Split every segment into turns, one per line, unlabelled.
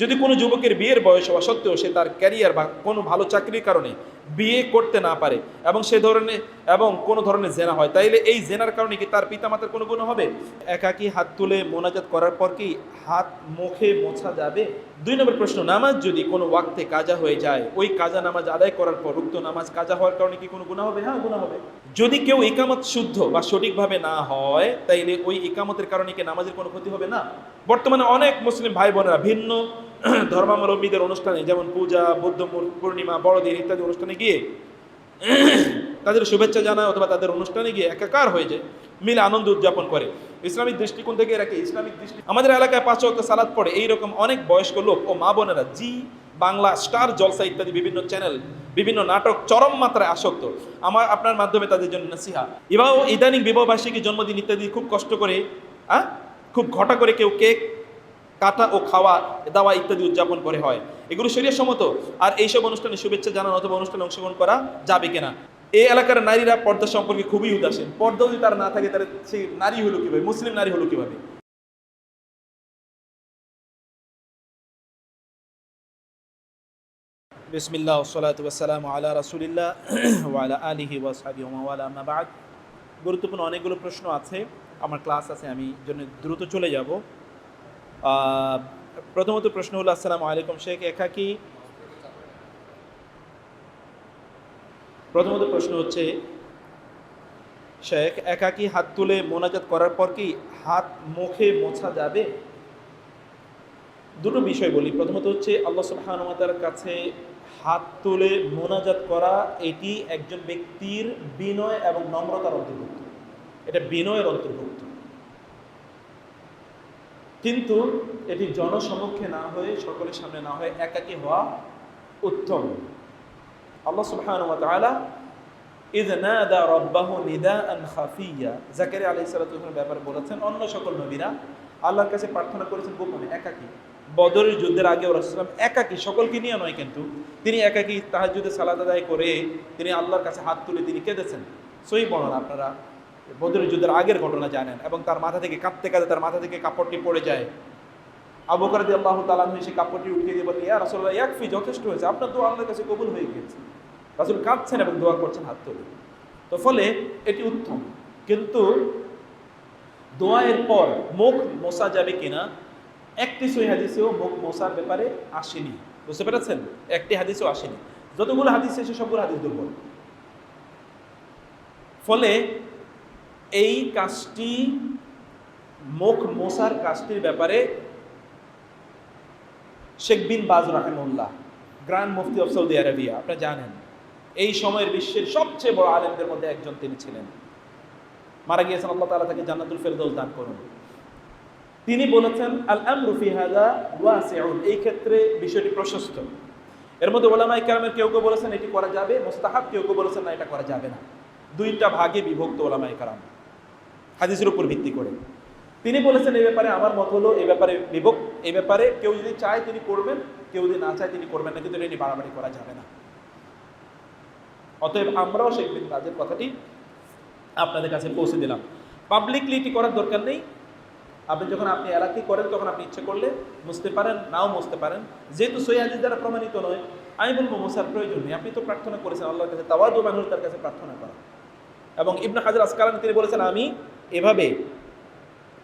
যদি কোনো যুবকের বিয়ের বয়স হওয়া সত্ত্বেও সে তার ক্যারিয়ার বা কোনো ভালো চাকরির কারণে বিয়ে করতে না পারে এবং সে ধরনের এবং কোনো ধরনের জেনা হয়, তাইলে এই জেনার কারণে কি তার পিতামাতার কোনো গুণ হবে? একাকি হাত তুলে মোনাজাত করার পর কি হাত মুখে মোছা যাবে? দুই নম্বর প্রশ্ন, নামাজ যদি কোনো ওয়াক্তে কাজা হয়ে যায়, ওই কাজা নামাজ আদায় করার পর উক্ত নামাজ কাজা হওয়ার কারণে কি কোনো গুণা হবে? হ্যাঁ গুণা হবে। যদি কেউ একামত শুদ্ধ বা সঠিকভাবে না হয়, তাইলে ওই একামতের কারণে কি নামাজের কোনো ক্ষতি হবে না? বর্তমানে অনেক মুসলিম ভাই বোনেরা ভিন্ন ধর্মাবলম্বীদের অনুষ্ঠানে, যেমন পূজা, বৌদ্ধ পূর্ণিমা, বড়দিন ইত্যাদি অনুষ্ঠানে গিয়ে তাদের শুভেচ্ছা জানায় অথবা তাদের অনুষ্ঠানে গিয়ে একাকার হয়ে যায়, মিলে আনন্দ উদযাপন করে। ইসলামিক দৃষ্টিকোণ থেকে কি ইসলামিক দৃষ্টি, আমাদের এলাকায় পাঁচ ওয়াক্ত সালাদ পড়ে, এইরকম অনেক বয়স্ক লোক ও মা বোনেরা জি, বাংলা, স্টার, জলসা ইত্যাদি বিভিন্ন চ্যানেল বিভিন্ন নাটক চরম মাত্রায় আসক্ত। আমার, আপনার মাধ্যমে তাদের জন্য নাসিহা। এবার ইদানিং বিবাহবার্ষিকী, জন্মদিন ইত্যাদি খুব কষ্ট করে হ্যাঁ খুব ঘটা করে কেউ কেক কাটা ও খাওয়া, দাওয়া ইত্যাদি উদযাপন করে হয়। এগুলো শরীর সম্মত আর এইসব অনুষ্ঠানে শুভেচ্ছা জানানো অথবা অনুষ্ঠানে অংশগ্রহণ করা যাবে কিনা? এই এলাকার নারীরা পর্দা সম্পর্কে খুবই উদাসীন। পর্দা যদি তার না থাকে, তাহলে সেই নারী হলো কীভাবে? মুসলিম নারী হলো কীভাবে? বিসমিল্লাহ ওসলাত ওয়াসালাম আলা রাসুলিল্লাহ ওয়ালা আলিহি ওয়াসাবি ওয়ালা আম্মা গুরুত্বপূর্ণ অনেকগুলো প্রশ্ন আছে। আমার ক্লাস আছে, আমি জন্য দ্রুত চলে যাব। প্রথমত প্রশ্ন হলো, আসসালামু আলাইকুম শেখ একাকি প্রথমত প্রশ্ন হচ্ছে, শেখ একাকি হাত তুলে মোনাজাত করার পর কি হাত মুখে মোছা যাবে? দুটো বিষয় বলি। প্রথমত হচ্ছে, আল্লাহ সুবহানুমাতার কাছে হাত তুলে মোনাজাত করা, এটি একজন ব্যক্তির বিনয় এবং নম্রতার অন্তর্ভুক্ত। এটা বিনয়ের অন্তর্ভুক্ত। কিন্তু এটি জনসমক্ষে না হয়ে, সকলের সামনে না হয়ে একাকী হওয়া উত্তম। আল্লাহ সুবহানাহু ওয়া তাআলা ইয নাদা রাব্বাহু নিদাআন খাফিয়া। জাকারিয়া আলাইহিস সালাতুর ব্যাপারে বলেছেন, অন্য সকল নবীরা আল্লাহর কাছে প্রার্থনা করেছেন গোপনে, একাকী। বদরের যুদ্ধের আগে রাসূলুল্লাহ একাকী, সকলকে নিয়ে নয় কিন্তু, তিনি একাকী তাহাজ্জুদে সালাত আদায় করে তিনি আল্লাহর কাছে হাত তুলে তিনি কেঁদেছেন। সই বর্ণনা আপনারা বদরের যুদ্ধের আগের ঘটনা জানেন এবং তার মাথা থেকে কাঁপতে কাঁদতে তার মাথা থেকে কাপড়টি পড়ে যায়। আবু বকর রাদিয়াল্লাহু তাআলা সেই কাপড়টি উঠিয়ে দিয়ে বলেন ইয়া রাসূলুল্লাহ, ইয়াকফি, যথেষ্ট হয়েছে। আপনার দোয়া আল্লাহর কাছে কবুল হয়ে গিয়েছে। রাসূল কাঁদছেন এবং দোয়া করছেন হাত তুলে। তো ফলে এটি উত্তম। কিন্তু দোয়ায়ের পর মুখ মোসা যাবে কিনা, একটি সই হাদিসেও মুখ মোসার ব্যাপারে আসেনি। বুঝতে পেরেছেন? একটি হাদিসও আসেনি। যতগুলো হাদিস এসে সবগুলো হাদিস দুর্বল। ফলে এই কাজটি মুখ মোসার কাজটির ব্যাপারে Sheikh bin Baz Rahimullah grand mufti of Saudi Arabia, আপনারা জানেন, এই সময়ের বিশ্বের সবচেয়ে বড় আলেমদের মধ্যে একজন তিনি ছিলেন। মারা গিয়েছেন, আল্লাহ তালা তাকে জান্নাতুল ফেরদৌস দান করুন। তিনি বলেছেন আল আমরু হাজা ওয়াসিউন এই ক্ষেত্রে বিষয়টি প্রশস্ত। এর মধ্যে ওলামায়ে কেরামের কেউ কেউ বলেছেন, এটি করা যাবে মুস্তাহাব কেউ কেউ বলেছেন, না, এটা করা যাবে না। দুইটা ভাগে বিভক্ত ওলামায়ে কেরাম। হাদিসের উপর ভিত্তি করে। তিনি বলেছেন, এই ব্যাপারে আমার মত হলো, এই ব্যাপারে বিভক্ত এই ব্যাপারে কেউ যদি চায় তিনি করবেন, কেউ যদি না চায় তিনি করবেন না, কিন্তু এটা নিয়ে বাড়াবাড়ি করা যাবে না। অতএব আমরাও শেখ বিন বাজের কথাটি আপনাদের কাছে পৌঁছে দিলাম। পাবলিকলি এটি করার দরকার নেই। আপনি যখন আপনি এলাকি করেন, তখন আপনি ইচ্ছে করলে মুছতে পারেন, নাও মুছতে পারেন। যেহেতু হাদিস দ্বারা প্রমাণিত নয়, আমি বলব মোসার প্রয়োজন নেই। আপনি তো প্রার্থনা করেছেন, আল্লাহর কাছে তাওয়াদু মানুষ তার কাছে প্রার্থনা করা। এবং ইবনা হাজার আসকালানি, তিনি বলেছেন, আমি এভাবে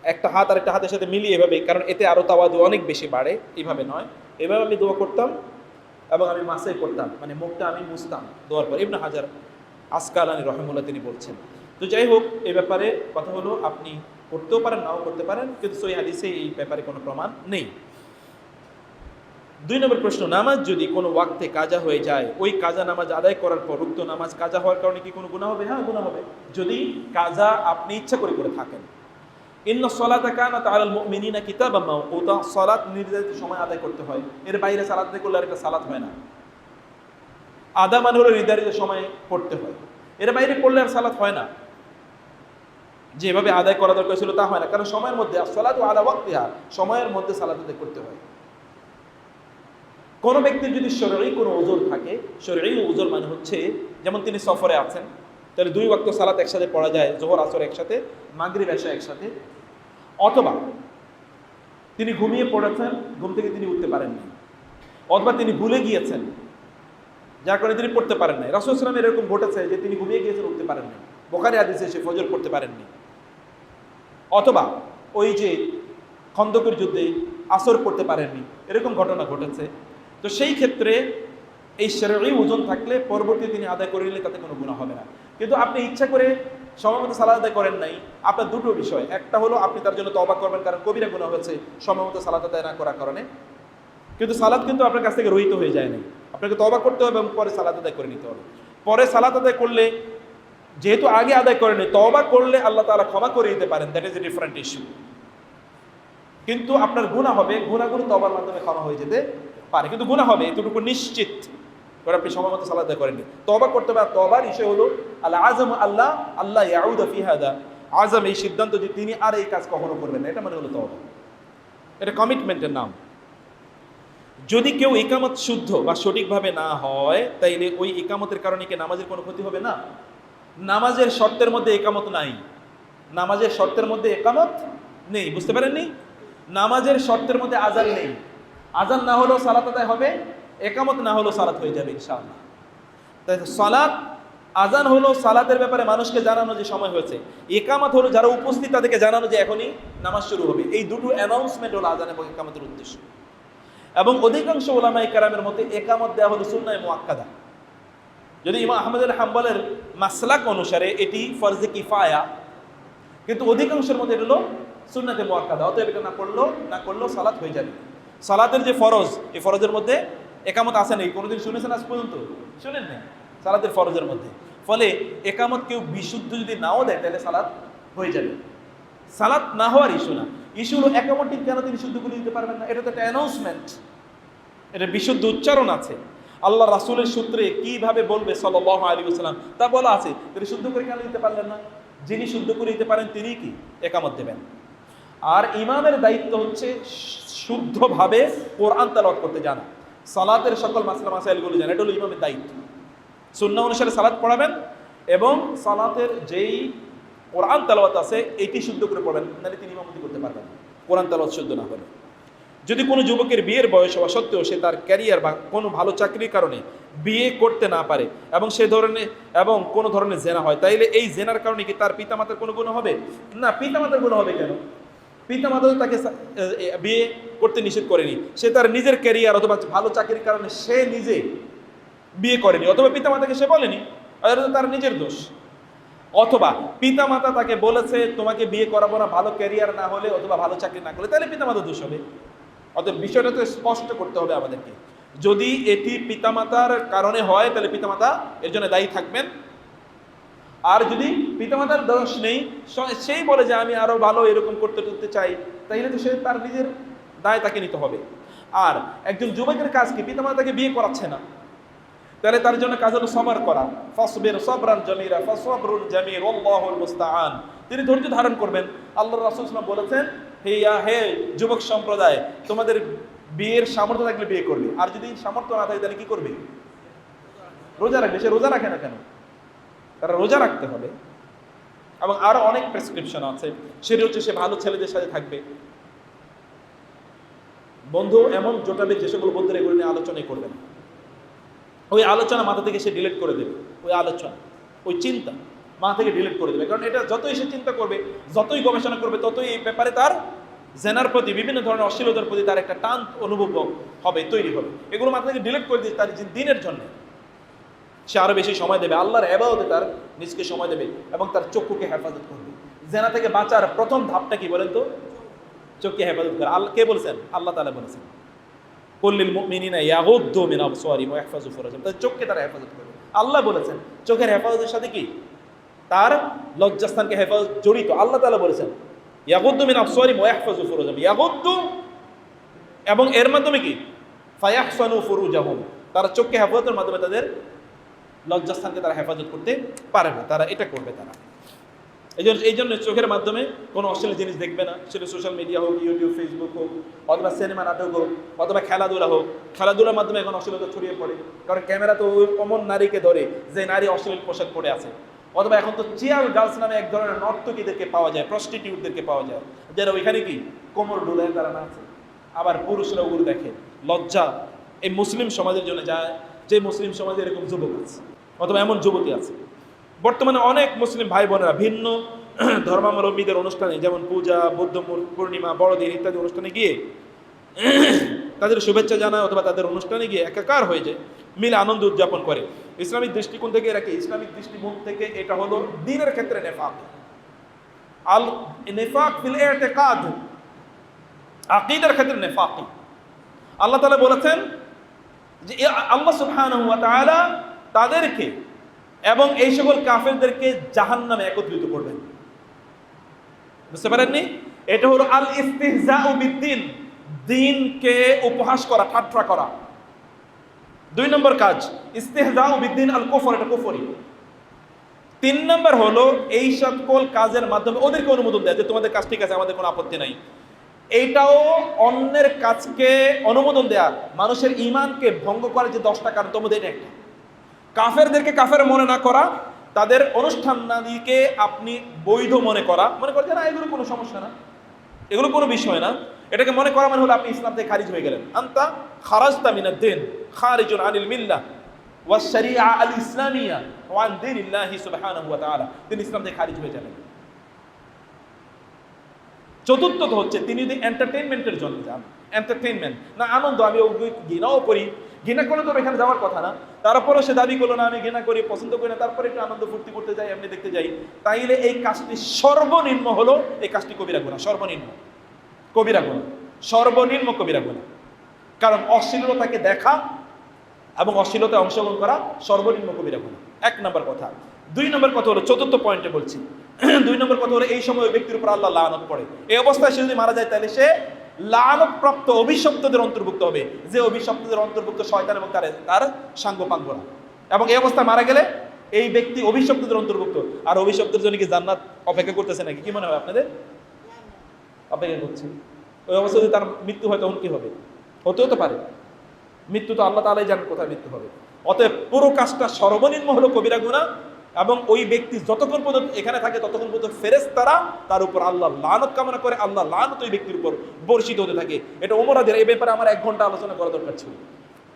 একটা হাত আর একটা হাতের সাথে মিলিয়ে এভাবে, কারণ এতে আরও তাওয়াদু অনেক বেশি বাড়ে, এভাবে নয়। এভাবে আমি দোয়া করতাম এবং আমি মাসে করতাম মানে মুখটা আমি মুছতাম দোয়ার পর। ইবনা হাজার আসকালানি রহমুল্লাহ তিনি বলছেন। তো যাই হোক, এ ব্যাপারে কথা হলো আপনি করতেও পারেন, নাও করতে পারেন, কিন্তু সই হাদিসে এই ব্যাপারে কোনো প্রমাণ নেই। দুই নম্বর প্রশ্ন, নামাজ যদি কোনো ওয়াক্তে কাজা হয়ে যায়, ওই কাজা নামাজ আদায় করার পর উক্ত নামাজ কাজা হওয়ার কারণে কি কোনো গুণা হবে? হ্যাঁ গুণা হবে। যদি কাজা আপনি ইচ্ছা করে করে থাকেন। ইন্ন সলাতা কানা তাআলাল মুমিনিনা কিতাবাম মাওকুতা সালাত নির্ধারিত সময় আদায় করতে হয়। এর বাইরে সালাত আদায় করলে আর একটা সালাত হয় না। আদা মানে হলো নির্ধারিত সময় পড়তে হয়। এর বাইরে পড়লে আর সালাত হয় না। যেভাবে আদায় করা দরকার ছিল তা হয় না। কারণ সময়ের মধ্যে সালাত আলা ওয়াক্তিহা, সময়ের মধ্যে সালাত আদায় করতে হয়। কোনো ব্যক্তির যদি শরীরেই কোনো ওজোর থাকে শরীরেই ওজোর মানে হচ্ছে, যেমন তিনি সফরে আছেন, তাহলে দুই ওয়াক্ত সালাত একসাথে পড়া যায়, জোহর, আসর একসাথে, মাগরিব এসা একসাথে। অথবা তিনি ঘুমিয়ে পড়েছেন, ঘুম থেকে তিনি উঠতে পারেননি অথবা তিনি ভুলে গিয়েছেন, যার কারণে তিনি পড়তে পারেন নাই। রাসুল ইসলাম এরকম ঘটেছে যে তিনি ঘুমিয়ে গিয়েছেন, উঠতে পারেন পারেননি বোকারে আদিসে সে ফজর পড়তে পারেননি অথবা ওই যে খন্দকের যুদ্ধে আসর পড়তে পারেননি। এরকম ঘটনা ঘটেছে। তো সেই ক্ষেত্রে এই শেরই ওজন থাকলে পরবর্তী তিনি আদায় করে নিলে তাতে কোনো গুণা হবে না। কিন্তু আপনি ইচ্ছা করে সময়মত সালাদ আদায় করেন নাই, আপনার দুটো বিষয়। একটা হলো আপনি তার জন্য তবা করবেন, কারণ কবিরা গুণা হয়েছে সময়মতো সালাদ আদায় না করার কারণে। কিন্তু সালাদ কিন্তু আপনার কাছ থেকে রহিত হয়ে যায় নাই। আপনাকে তবা করতে হবে এবং পরে সালাদ আদায় করে নিতে হবে। পরে সালাদ আদায় করলে, যেহেতু আগে আদায় করেনি তবা করলে আল্লাহ তাআলা ক্ষমা করে দিতে পারেন। That is a different issue কিন্তু আপনার গুণা হবে গুণাগুলো তবার মাধ্যমে ক্ষমা হয়ে যেতে পারে, কিন্তু গুণা হবে, এতটুকু নিশ্চিত করে আপনি সময় মতো সালাদ করেননি। তবা করতে আর তবার ইসে হলো আল্লাহ আজম আল্লাহ আল্লাহ ইয়াউদা ফিহাদা আজম এই সিদ্ধান্ত যে তিনি আর এই কাজ কখনো করবেন না, এটা মানে হলো তবা এটা কমিটমেন্টের নাম। যদি কেউ একামত শুদ্ধ বা সঠিকভাবে না হয়, তাইলে ওই একামতের কারণে কি নামাজের কোনো ক্ষতি হবে না? নামাজের শর্তের মধ্যে একামত নাই। নামাজের শর্তের মধ্যে একামত নেই, বুঝতে পারেননি? নামাজের শর্তের মধ্যে আজান নেই। আজান না হলেও সালাত আদায় হবে, একামত না হলেও সালাত হয়ে যাবে ইনশাআল্লাহ। তাই সালাত, আজান হলো সালাতের ব্যাপারে মানুষকে জানানো যে সময় হয়েছে। একামত হলো যারা উপস্থিত তাদেরকে জানানো যে এখনই নামাজ শুরু হবে। এই দুটো অ্যানাউন্সমেন্ট হলো আজান এবং একামতের উদ্দেশ্য। এবং অধিকাংশ ওলামাই কারামের মধ্যে একামত দেওয়া হলো সুন্নায় মোয়াক্কাদা যদি ইমা আহমদুল হাম্বলের মাসলাক অনুসারে এটি ফরজে কিফায়া, কিন্তু অধিকাংশের মধ্যে এটা হলো সুন্নাতে মোয়াক্কাদা অতএব এটা না করলেও না করলেও সালাত হয়ে যাবে। সালাতের যে ফরজ, এই ফরজের মধ্যে একামত আসে নেই। কোনোদিন শুনেছেন আজ পর্যন্ত? শুনেন না সালাতের ফরজের মধ্যে। ফলে একামত কেউ বিশুদ্ধ যদি নাও দেয়, তাহলে সালাত হয়ে যাবে। সালাত না হওয়ার ইস্যু না। ইস্যু হলো একামতটি কেন তিনি শুদ্ধ করে দিতে পারবেন না? এটা তো একটা অ্যানাউন্সমেন্ট এটা বিশুদ্ধ উচ্চারণ আছে। আল্লাহ রাসুলের সূত্রে কীভাবে বলবে সাল্লাহ আলী সাল্লাম তা বলা আছে। তিনি শুদ্ধ করে কেন দিতে পারলেন না? যিনি শুদ্ধ করে দিতে পারেন, তিনি কি একামত দেবেন? আর ইমামের দায়িত্ব হচ্ছে শুদ্ধভাবে কোরআন তালাওয়াত করতে জানা। সালাতের সকল মাসলা মাসাইলগুলো জানা। এটা হলো ইমামের দায়িত্ব। সুন্না অনুসারে সালাত পড়াবেন এবং সালাতের যেই কোরআন তালাওয়াত আছে, এটি শুদ্ধ করে পড়বেন। নাহলে তিনি ইমামতি করতে পারবেন কোরআন তালাওয়াত শুদ্ধ না হলে। যদি কোনো যুবকের বিয়ের বয়স হওয়া সত্ত্বেও সে তার ক্যারিয়ার বা কোনো ভালো চাকরির কারণে বিয়ে করতে না পারে এবং সে ধরনের এবং কোনো ধরনের জেনা হয়, তাইলে এই জেনার কারণে কি তার পিতামাতার কোনো গুণ হবে? না, পিতামাতার গুণ হবে কেন? পিতামাতা তাকে বিয়ে করতে নিষেধ করেনি। সে তার নিজের ক্যারিয়ার অথবা ভালো চাকরির কারণে সে নিজে বিয়ে করেনি, অথবা পিতামাতাকে সে বলেনি তার নিজের দোষ। অথবা পিতামাতা তাকে বলেছে, তোমাকে বিয়ে করাবো না, ভালো ক্যারিয়ার না হলে অথবা ভালো চাকরি না করলে, তাহলে পিতামাতা দোষ হবে। অতএব বিষয়টা তো স্পষ্ট করতে হবে আমাদেরকে। যদি এটি পিতামাতার কারণে হয়, তাহলে পিতামাতা এর জন্য দায়ী থাকবেন। আর যদি পিতামাতার দোষ নেই সেই বলে যে আমি আরও ভালো এরকম করতে করতে চাই, তাইলে তো সে তার নিজের দায় তাকে নিতে হবে। আর একজন যুবকের কাজ কি? পিতামাতা তাকে বিয়ে করাচ্ছে না। তাহলে তার জন্য কাজ হলো সবার করা। ফসবের সবরান জমিরা, ফসবরুল জামির, আল্লাহুল মুস্তাআন। তিনি ধৈর্য ধারণ করবেন। আল্লাহ রাসূল বলেছেন, হে ইয়া, হে যুবক সম্প্রদায়, তোমাদের বিয়ের সামর্থ্য থাকলে বিয়ে করবে। আর যদি সামর্থ্য না থাকে, তাহলে কি করবে? রোজা রাখবে। সে রোজা রাখে না কেন? তারা রোজা রাখতে হবে। এবং আরও অনেক প্রেসক্রিপশন আছে। সেটা হচ্ছে সে ভালো ছেলেদের সাথে থাকবে। বন্ধু, এমন জোটাবে যে সকল বন্ধুরা এগুলো নিয়ে আলোচনাই করবে না। ওই আলোচনা মাথা থেকে সে ডিলিট করে দেবে। ওই আলোচনা, ওই চিন্তা মাথা থেকে ডিলিট করে দেবে। কারণ এটা যতই সে চিন্তা করবে, যতই গবেষণা করবে, ততই এই ব্যাপারে তার জেনার প্রতি, বিভিন্ন ধরনের অশ্লীলতার প্রতি তার একটা টান অনুভব হবে, তৈরি হবে। এগুলো মাথা থেকে ডিলিট করে দিয়ে তার দিনের জন্য। সে আরও বেশি সময় দেবে। আল্লাহর এবাদতে তার নিজকে সময় দেবে এবং তার চক্ষুকে হেফাজত করবে। জেনা থেকে বাঁচার প্রথম ধাপটা কি বলেন তো? চোখকে হেফাজত করে। আল্লাহ কে বলেছেন? আল্লাহ তাআলা বলেছেন। কুল্লিল মুমিনিনা ইয়াগুদ্দু মিন আবসারিহিম ওয়া ইয়াহফাযু ফুরুজাহুম। তাদের চোখকে তারা হেফাজত করবে। আল্লাহ বলেছেন, চোখের হেফাজতের সাথে কি? তার লজ্জাস্থানকে হেফাজত, জড়িত। আল্লাহ তাআলা বলেছেন, ইয়াগুদ্দু মিন আবসারিহিম ওয়া ইয়াহফাযু ফুরুজাহুম। ইয়াগুদ্দু এবং এর মাধ্যমে কি? ফায়াহসানু ফুরুজাহুম। তারা চোখকে হেফাজতের মাধ্যমে তাদের লজ্জাস্থানকে তারা হেফাজত করতে পারে না, তারা এটা করবে তারা। এই জন্য এই জন্য চোখের মাধ্যমে কোনো অশ্লীল জিনিস দেখবে না। সেটা সোশ্যাল মিডিয়া হোক ইউটিউব ফেসবুক হোক, অথবা সিনেমা নাটক হোক, অথবা খেলাধুলা হোক। খেলাধুলার মাধ্যমে এখন অশ্লীলতা ছড়িয়ে পড়ে। কারণ ক্যামেরা তো ওই অমন নারীকে ধরে যে নারী অশ্লীল পোশাক পরে আছে। অথবা এখন তো চিয়ার গার্লস নামে এক ধরনের নর্তকীদেরকে পাওয়া যায় প্রস্টিটিউটদেরকে পাওয়া যায়। যারা ওইখানে কি? কোমর ডুলায় তারা না আছে আবার পুরুষরা ওগুলো দেখে। লজ্জা। এই মুসলিম সমাজের জন্য যায় যে মুসলিম সমাজে এরকম যুবক আছে। অথবা এমন যুবতী আছে। বর্তমানে অনেক মুসলিম ভাই বোনেরা ভিন্ন ধর্মাবলম্বীদের অনুষ্ঠানে, যেমন পূজা, বৌদ্ধ পূর্ণিমা, বড়দিন ইত্যাদি অনুষ্ঠানে গিয়ে তাদের শুভেচ্ছা জানায় অথবা তাদের অনুষ্ঠানে গিয়ে একাকার হয়ে যায়, মিলে আনন্দ উদযাপন করে। ইসলামিক দৃষ্টিকোণ থেকে এরা কি? ইসলামিক দৃষ্টিকোণ থেকে এটা হলো দিনের ক্ষেত্রে নেফাক। আল নেফাক ফিল এতেকাদ। আকিদার ক্ষেত্রে নেফাকি। আল্লাহ তালা বলেছেন যে আল্লাহ সুবহানাহু ওয়া তাআলা তাদেরকে এবং এই সকল কাফেরদেরকে জাহান্নামে একত্রিত করবেন। বুঝতে পারেননি? এটা হলো আল ইস্তিহজাউ বিদ্দিন, দিনকে উপহাস করা, ঠাট্টা করা। দুই নম্বর কাজ, ইস্তেহজাউ উদ্দিন আল কুফর এটা কুফরি। তিন নম্বর হলো এই সকল কাজের মাধ্যমে ওদেরকে অনুমোদন দেয়, যে তোমাদের কাজ ঠিক আছে, আমাদের কোনো আপত্তি নাই। এইটাও অন্যের কাজকে অনুমোদন দেয়া, মানুষের ইমানকে ভঙ্গ করার যে দশটা কারণ, তোমাদের এটা একটা। কাফেরদেরকে কাফের মনে না করা, তাদের অনুষ্ঠান অনুষ্ঠানাদিকে আপনি বৈধ মনে করা, মনে করেন না, এগুলো কোনো সমস্যা না, এগুলো কোনো বিষয় না। এটাকে মনে করা মানে হলো আপনি ইসলাম থেকে খারিজ হয়ে গেলেন। আন্তা খারাজতা মিনাদ্দিন খারিজুন আনিল মিল্লাহ, ওয়া শরিয়া আল ইসলামিয়া ওয়ান দীনিল্লাহি সুবহানাহু ওয়া তাআলা। তিনি ইসলাম থেকে খারিজ হয়ে যাবেন। চতুর্থত হচ্ছে তিনি যদি এন্টারটেইনমেন্টের জন্য যান এন্টারটেইনমেন্ট না আনন্দ, আমি ঘৃণাও করি ঘৃণা করলে তো এখানে যাওয়ার কথা না। তারপরেও সে দাবি করল, না, আমি ঘৃণা করি, পছন্দ করি না। তারপরে একটু আনন্দ ফুর্তি করতে যাই, এমনি দেখতে যাই। তাইলে এই কাজটি সর্বনিম্ন হলো, এই কাজটি কবিরা গুণা সর্বনিম্ন। কবিরা গুণা সর্বনিম্ন কবিরা গুণা কারণ অশ্লীলতাকে দেখা এবং অশ্লীলতায় অংশগ্রহণ করা সর্বনিম্ন কবিরা গুণা এক নম্বর কথা। দুই নম্বর কথা হলো, চতুর্থ পয়েন্টে বলছি। দুই নম্বর কথা হলো, এই সময় ওই ব্যক্তির উপর আল্লাহ লানত পড়ে। এই অবস্থায় সে যদি মারা যায় তাহলে সে লানতপ্রাপ্ত অভিশপ্তদের অন্তর্ভুক্ত হবে। যে অভিশপ্তদের অন্তর্ভুক্ত শয়তান এবং তার তার সাঙ্গপাঙ্গরা এবং এই অবস্থায় মারা গেলে এই ব্যক্তি অভিশপ্তদের অন্তর্ভুক্ত। আর অভিশপ্তের জন্য কি জান্নাত অপেক্ষা করতেছে নাকি? কি মনে হয় আপনাদের? অপেক্ষা করছে। ওই অবস্থায় যদি তার মৃত্যু হয় তখন কি হবে? হতেও তো পারে। মৃত্যু তো আল্লাহ তালাই জানেন কোথায় মৃত্যু হবে। অতএব পুরো কাজটা সর্বনিম্ন হলো কবিরা গুণা এবং ওই ব্যক্তি যতক্ষণ পর্যন্ত এখানে থাকে, ততক্ষণ পর্যন্ত ফেরেস তারা তার উপর আল্লাহ লানত কামনা করে, আল্লাহ লানত ওই ব্যক্তির উপর বর্ষিত হতে থাকে। এটা ওমরাদের এই ব্যাপারে আমার এক ঘণ্টা আলোচনা করা দরকার ছিল।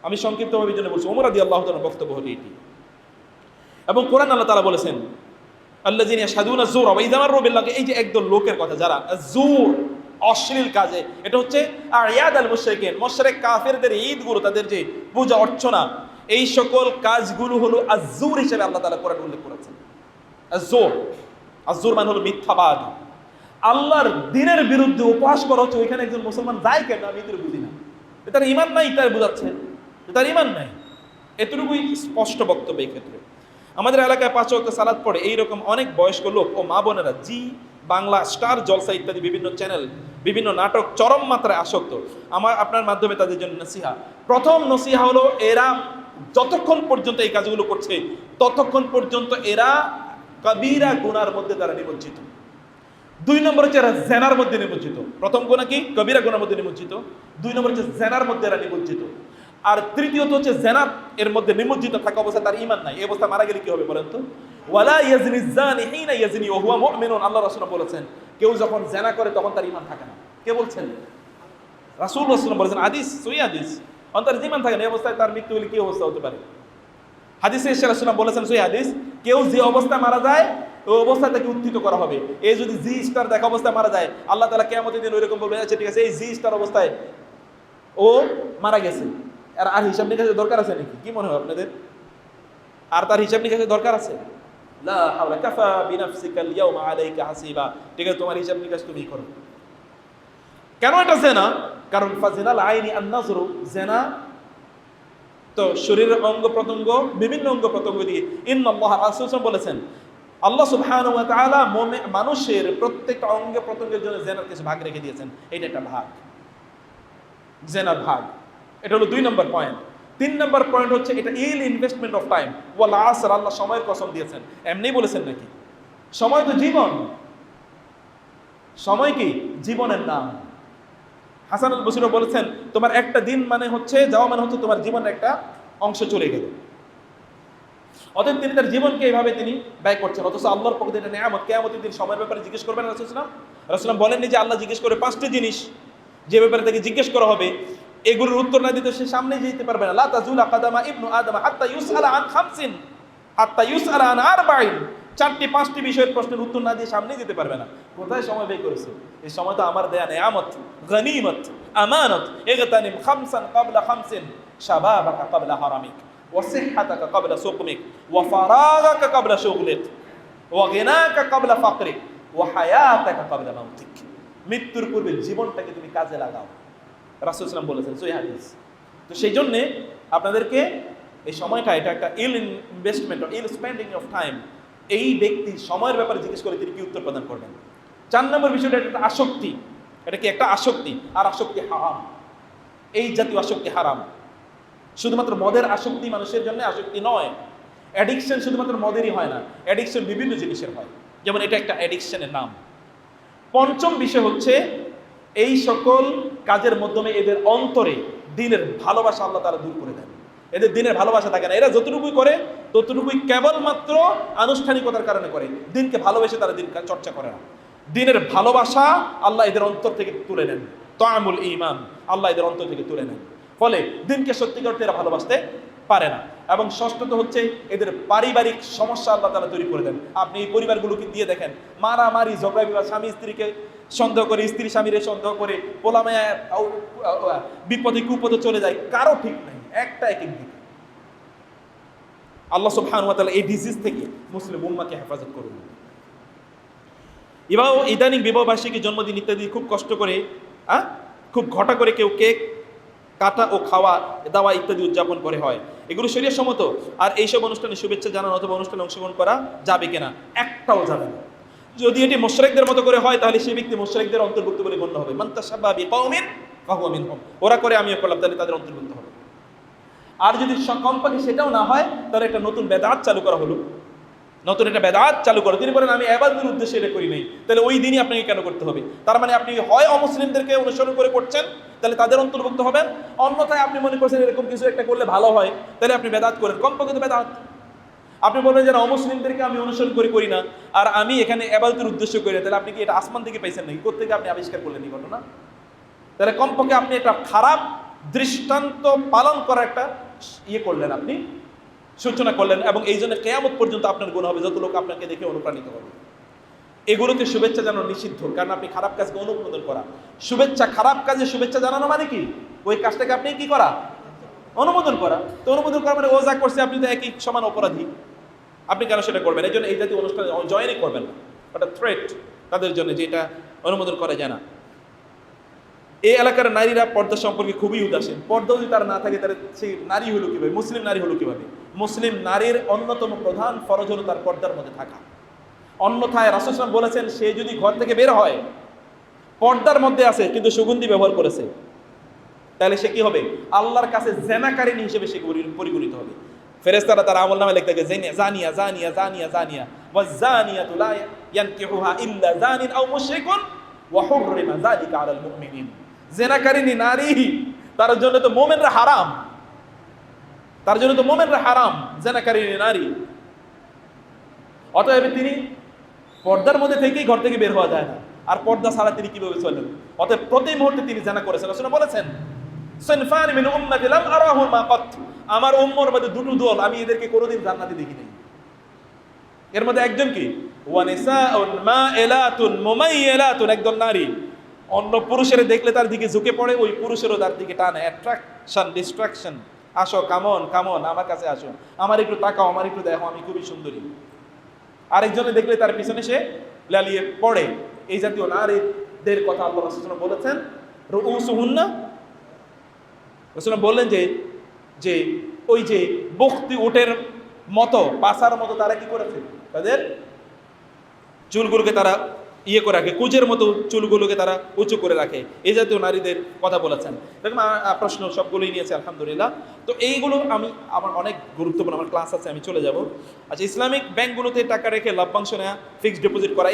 আমি সংক্ষিপ্তভাবে জন্য বলছি ওমরাদি আল্লাহ তালার বক্তব্য হলো এটি। এবং কোরআন আল্লাহ তালা বলেছেন আল্লাহ যিনি সাদুনা জোর ইদামার রবিল্লাহ এই যে একদল লোকের কথা, যারা জোর, অশ্লীল কাজে, এটা হচ্ছে আর ইয়াদ আল মুশরিকিন, মুশরিক কাফেরদের ঈদগুলো, তাদের যে পূজা অর্চনা এই সকল কাজগুলো হলো আজুর হিসেবে আল্লাহ তাআলা কোরআন উল্লেখ করেছেন। আজুর আজুর মানে হলো মিথ্যাবাদ। আল্লাহর দিনের বিরুদ্ধে উপহাস করা হচ্ছে ওইখানে একজন মুসলমান যায় কেন? আমি এদের বুঝি না। তার ইমান নাই তার বোঝাচ্ছে। তার ইমান নাই। এতটুকুই স্পষ্ট বক্তব্য এই ক্ষেত্রে। আমাদের এলাকায় পাঁচ ওয়াক্ত সালাদ পড়ে এইরকম অনেক বয়স্ক লোক ও মা বোনেরা, জি, বাংলা, স্টার, জলসা ইত্যাদি বিভিন্ন চ্যানেল বিভিন্ন নাটক চরম মাত্রায় আসক্ত। আমার, আপনার মাধ্যমে তাদের জন্য নসিহা। প্রথম নসিহা হলো এরা যতক্ষণ পর্যন্ত এই কাজগুলো করছে, ততক্ষণ পর্যন্ত এরা কবিরা গুনার মধ্যে তারা নিমজ্জিত। দুই নম্বর হচ্ছে এরা জেনার মধ্যে নিমজ্জিত। প্রথম গুণা কি? কবিরা গুণার মধ্যে নিমজ্জিত। দুই নম্বর হচ্ছে জেনার মধ্যে এরা নিমজ্জিত। আর তৃতীয়ত হচ্ছে জেনার এর মধ্যে নিমজ্জিত থাকা অবস্থায় তার ইমান নাই। এই অবস্থা মারা গেলে কি হবে বলেন তো? ওয়ালা ইয়াজনি জানি হিনা ইয়াজনি ওয়া হুয়া মুমিনুন। আল্লাহ রাসূল বলেছেন, কেউ যখন জেনা করে তখন তার ইমান থাকে না। কে বলছেন? রাসূল রাসূল বলেছেন, হাদিস সই হাদিস। অন তার ইমান থাকে না এই অবস্থায় তার মৃত্যু হলে কি অবস্থা হতে পারে? হাদিসে রাসূল বলেছেন সই হাদিস, কেউ যে অবস্থায় মারা যায়, ওই অবস্থায় তাকে উত্থিত করা হবে। এই যদি জি স্টার দেখা অবস্থায় মারা যায়, আল্লাহ তাআলা কিয়ামতের দিন ওইরকম বলবে আচ্ছা ঠিক আছে, এই জি স্টার অবস্থায় ও মারা গেছে। আর আর হিসাব নিকাশের দরকার আছে নাকি? কি মনে হয় আপনাদের? আর তার হিসাব নিকাশের দরকার আছে? ঠিক আছে, তোমার হিসাব নিকাশ তুমি করো। কেন এটা জেনা কারণ ফাজিনাল আইনি আন-নাজরু, জেনা তো শরীরের অঙ্গ প্রত্যঙ্গ, বিভিন্ন অঙ্গ প্রত্যঙ্গ দিয়ে। ইন্নাল্লাহ রাসূল বলেছেন, আল্লাহ ওয়া মুমি- মানুষের প্রত্যেকটা অঙ্গ প্রত্যঙ্গের জন্য জেনার কিছু ভাগ রেখে দিয়েছেন। এটা একটা ভাগ। জেনার ভাগ। এটা হলো দুই নম্বর পয়েন্ট তিন নম্বর পয়েন্ট হচ্ছে এটা ইল ইনভেস্টমেন্ট অফ টাইম। ওয়াল আসর, আল্লাহ সময়ের কসম দিয়েছেন। এমনি বলেছেন নাকি? সময় তো জীবন। সময় কি? জীবনের নাম। হাসান আল বসির বলেছেন, তোমার একটা দিন মানে হচ্ছে, যাওয়া মানে হচ্ছে তোমার জীবনের একটা অংশ চলে গেল। অতএব তিনি তার জীবনকে এইভাবে তিনি ব্যয় করছেন। অথচ আল্লাহর পক্ষ থেকে নেয়ামত। কেয়ামতের দিন সময়ের ব্যাপারে জিজ্ঞেস করবেন রাসুলাম রাসুলাম বলেননি যে আল্লাহ জিজ্ঞেস করে পাঁচটি জিনিস, যে ব্যাপারে তাকে জিজ্ঞেস করা হবে। এগুলোর উত্তর না দিতে সে সামনে যেতে পারবে না। লা তাজুলা কাদামা ইবনু আদম হাত্তা ইউসআলা আন খামসিন, হাত্তা ইউসআলা আন আরবাইন। চারটি পাঁচটি বিষয়ের প্রশ্নের উত্তর না দিয়ে সামনে যেতে পারবে না কোথায় সময় ব্যয় করেছে এই সময় তো আমার দেয়া নেয়ামত গনিমত আমানত ইগতানিম খামসান ক্বাবলা খামসিন শাবাবাকা ক্বাবলা হারামিক وصحتك قبل سقمك وفراغك قبل شغلك وغناك قبل فقرك وحياتك قبل موتك মৃত্যুর পূর্বে জীবনটাকে তুমি কাজে লাগাও রাসূল সাল্লাম বলেছেন সই হাদিস তো সেই জন্যে আপনাদেরকে এই সময়টা এটা একটা ill investment ill spending of time এই ব্যক্তি সময়ের ব্যাপারে জিজ্ঞেস করে তিনি কি উত্তর প্রদান করবেন? চার নম্বর বিষয়টা একটা আসক্তি। এটা কি একটা আসক্তি? আর আসক্তি হারাম। এই জাতীয় আসক্তি হারাম। শুধুমাত্র মদের আসক্তি মানুষের জন্য আসক্তি নয়। অ্যাডিকশন শুধুমাত্র মদেরই হয় না। অ্যাডিকশন বিভিন্ন জিনিসের হয়। যেমন এটা একটা অ্যাডিকশনের নাম। পঞ্চম বিষয় হচ্ছে, এই সকল কাজের মাধ্যমে এদের অন্তরে দিনের ভালোবাসা আল্লাহ তারা দূর করে দেন। এদের দিনের ভালোবাসা থাকে না। এরা যতটুকুই করে, ততটুকুই কেবলমাত্র আনুষ্ঠানিকতার কারণে করে। দিনকে ভালোবেসে তারা দিন চর্চা করে না। দিনের ভালোবাসা আল্লাহ এদের অন্তর থেকে তুলে নেন। তামুল ইমান আল্লাহ এদের অন্তর থেকে তুলে নেন। ফলে দিনকে সত্যিকার অর্থে এরা ভালোবাসতে পারে না। এবং ষষ্ঠত হচ্ছে এদের পারিবারিক সমস্যা আল্লাহ তারা তৈরি করে দেন। আপনি এই পরিবারগুলোকে দিয়ে দেখেন, মারামারি, ঝগড়া, বিবাদ, স্বামী স্ত্রীকে সন্দেহ করে, স্ত্রী স্বামীরে সন্দেহ করে, পোলামায় বিপদে কুপদে চলে যায়, কারও ঠিক নেই। একটা এক এক দিকে আল্লাহ সুবহান ওয়া এই ডিজিজ থেকে মুসলিম উম্মাকে হেফাজত করুন। বিবাহ ইদানিং বিবাহবার্ষিকী জন্মদিন ইত্যাদি খুব কষ্ট করে হ্যাঁ খুব ঘটা করে কেউ কেক কাটা ও খাওয়া, দাওয়া ইত্যাদি উদযাপন করে হয়। এগুলো শরীর সম্মত আর এইসব অনুষ্ঠানে শুভেচ্ছা জানানো অথবা অনুষ্ঠানে অংশগ্রহণ করা যাবে কিনা, একটাও যাবে না। যদি এটি মোশরেকদের মতো করে হয়, তাহলে সেই ব্যক্তি মোশরেকদের অন্তর্ভুক্ত বলে গণ্য হবে। বিকাউমিন ফাহুয়া মিনহুম। ওরা করে, আমিও করলাম, তাহলে তাদের অন্তর্ভুক্ত আর যদি কমপক্ষে সেটাও না হয় তাহলে একটা নতুন বেদাত চালু করা হলো। নতুন একটা বেদাত চালু করো। তিনি বলেন আমি এবাদের উদ্দেশ্যে এটা করি নাই। তাহলে ওই দিনই আপনাকে কেন করতে হবে? তার মানে আপনি হয় অমুসলিমদেরকে অনুসরণ করে করছেন তাহলে তাদের অন্তর্ভুক্ত হবেন। অন্যথায় আপনি মনে করছেন এরকম কিছু একটা করলে ভালো হয় তাহলে আপনি বেদাত করেন। কমপক্ষে তো বেদাত। আপনি বলবেন যে না, অমুসলিমদেরকে আমি অনুসরণ করে করি না। আর আমি এখানে এবাদতের উদ্দেশ্য করি না, তাহলে আপনি কি এটা আসমান থেকে পাইছেন নাকি? কোথেকে আপনি আবিষ্কার করলেন এই ঘটনা? তাহলে কমপক্ষে আপনি একটা খারাপ দৃষ্টান্ত পালন করার একটা ইয়ে করলেন আপনি, সূচনা করলেন এবং এই জন্য কেয়ামত পর্যন্ত আপনার গুণ হবে যত লোক আপনাকে দেখে অনুপ্রাণিত হবে। এগুলোতে শুভেচ্ছা জানানো নিষিদ্ধ, কারণ আপনি খারাপ কাজকে অনুমোদন করা। শুভেচ্ছা, খারাপ কাজে শুভেচ্ছা জানানো মানে কি? ওই কাজটাকে আপনি কি করা? অনুমোদন করা। তো অনুমোদন করা মানে ও যা করছে, আপনি তো একই সমান অপরাধী। আপনি কেন সেটা করবেন? এই জন্য এই জাতীয় অনুষ্ঠানে জয়েনই করবেন না। ওটা থ্রেট তাদের জন্য যে এটা অনুমোদন করা যায় না। এই এলাকার নারীরা পর্দা সম্পর্কে খুবই উদাসীন। পর্দা যদি তার না থাকে, তাহলে সেই নারী হলো কীভাবে? মুসলিম নারী হলো কীভাবে? মুসলিম নারীর অন্যতম প্রধান ফরজ হলো তার পর্দার মধ্যে থাকা। অন্যথায় রাসুসলাম বলেছেন, সে যদি ঘর থেকে বের হয়, পর্দার মধ্যে আছে, কিন্তু সুগন্ধি ব্যবহার করেছে, তাহলে সে কি হবে? আল্লাহর কাছে জেনাকারিনী হিসেবে সে পরিগণিত হবে। ফেরেস্তারা তার আমল নামে লিখতে জানিয়া জানিয়া জানিয়া জানিয়া জানিয়া ওয়াজানিয়াতু লা ইয়ানকিহুহা ইল্লা জানিন আও মুশরিকুন, ওয়া হুররিমা যালিকা আলাল মুমিনিন। জেনাকারিনী নারী, তার জন্য তো মোমেনরা হারাম। তার জন্য তো মোমেনরা হারাম, জেনাকারিনী নারী। অতএব তিনি পর্দার মধ্যে থেকেই ঘর থেকে বের হওয়া যায় না। আর পর্দা ছাড়া তিনি কীভাবে চলেন? অতএব প্রতি মুহূর্তে তিনি জানা করেছেন। আসলে বলেছেন, সিনফান মিন উম্মতি লাম আরাহুম মা কত। আমার উম্মর মধ্যে দুটো দল, আমি এদেরকে কোনোদিন জান্নাতে দেখি নাই এর মধ্যে একজন কি? ওয়ানিসাউন মাইলাতুন মুমাইয়ালাতুন একদল নারী। অন্য পুরুষের দেখলে তার দিকে ঝুঁকে পড়ে, ওই পুরুষেরও তার দিকে টানে। অ্যাট্রাকশন ডিস্ট্রাকশন আসো কামন কামন আমার কাছে আসো। আমার একটু তাকাও, আমার একটু দেখো, আমি খুবই সুন্দরী। আরেকজনে দেখলে তার পিছনে সে লালিয়ে পড়ে। এই জাতীয় নারীদের কথা আল্লাহ রাসূল বলেছেন, রুউসুহুন্না? রাসূল বললেন যে যে ওই যে বক্তি উটের মতো পাসার মতো তারা কি করেছে তাদের চুলগুলোকে তারা ইয়ে করে রাখে, কুজের মতো চুলগুলোকে তারা উঁচু করে রাখে। এই জাতীয় নারীদের কথা বলেছেন। দেখুন প্রশ্ন সবগুলোই নিয়েছে, আলহামদুলিল্লাহ। তো এইগুলো আমি, আমার অনেক গুরুত্বপূর্ণ, আমার ক্লাস আছে, আমি চলে যাব। আচ্ছা ইসলামিক ব্যাংকগুলোতে টাকা রেখে লাভ্যাংশ নেওয়া ফিক্সড ডিপোজিট করা